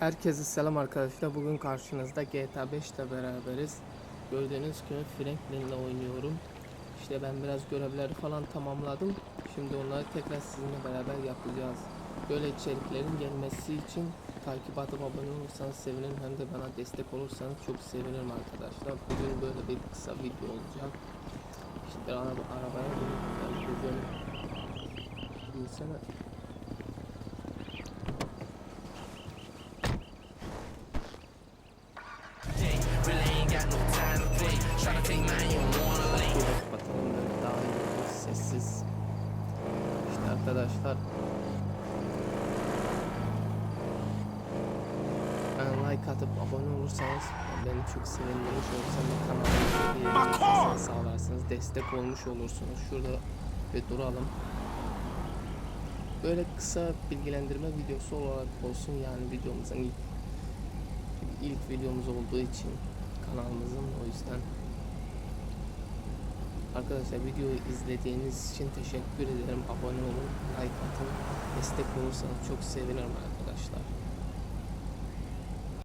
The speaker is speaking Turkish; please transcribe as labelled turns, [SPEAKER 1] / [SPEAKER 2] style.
[SPEAKER 1] Herkese selam arkadaşlar. Bugün karşınızda GTA 5 ile beraberiz. Gördüğünüz gibi Franklin ile oynuyorum. İşte ben biraz görevleri falan tamamladım. Şimdi onları tekrar sizinle beraber yapacağız. Böyle içeriklerin gelmesi için takip abone olursanız sevinirim. Hem de bana destek olursanız çok sevinirim arkadaşlar. Bugün böyle bir kısa video olacak. İşte araba, arabaya binip ben bugün Şöyle kapatalım böyle daha iyi sessiz. İşte arkadaşlar. Ben like atıp abone olursanız beni çok sevindirmiş olursanız kanalıma sağlarsınız. Destek olmuş olursunuz. Şurada bir duralım. Böyle kısa bilgilendirme videosu olarak olsun yani videomuzun ilk, ilk videomuz olduğu için kanalımızın o yüzden Arkadaşlar videoyu izlediğiniz için teşekkür ederim. Abone olun, like atın, destek olursanız çok sevinirim arkadaşlar.